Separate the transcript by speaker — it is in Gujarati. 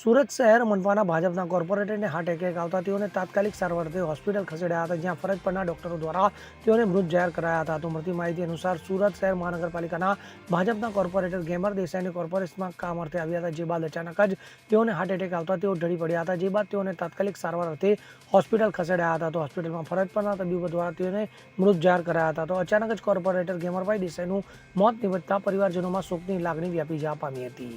Speaker 1: સુરત શહેર મનપાના ભાજપના કોર્પોરેટરને હાર્ટ એટેક આવતા તેઓને તાત્કાલિક સારવારથી હોસ્પિટલ ખસેડ્યા હતા, જ્યાં ફરજ પરના ડોક્ટરો દ્વારા તેઓને મૃત જાહેર કરાયા હતા. તો મળતી માહિતી અનુસાર સુરત શહેર મહાનગરપાલિકાના ભાજપના કોર્પોરેટર ગેમર દેસાઈની કોર્પોરેશનમાં કામ અર્થે આવ્યા હતા, જે બાદ અચાનક જ તેઓને હાર્ટ એટેક આવતા તેઓ ઢળી પડ્યા હતા, જે બાદ તેઓને તાત્કાલિક સારવાર અર્થે હોસ્પિટલ ખસેડાયા હતા. તો હોસ્પિટલમાં ફરજ પરના તબીબો દ્વારા તેઓને મૃત જાહેર કરાયા હતા. તો અચાનક જ કોર્પોરેટર ગેમરભાઈ દેસાઈનું મોત નિવડતા પરિવારજનોમાં શોકની લાગણી વ્યાપી જવા પામી હતી.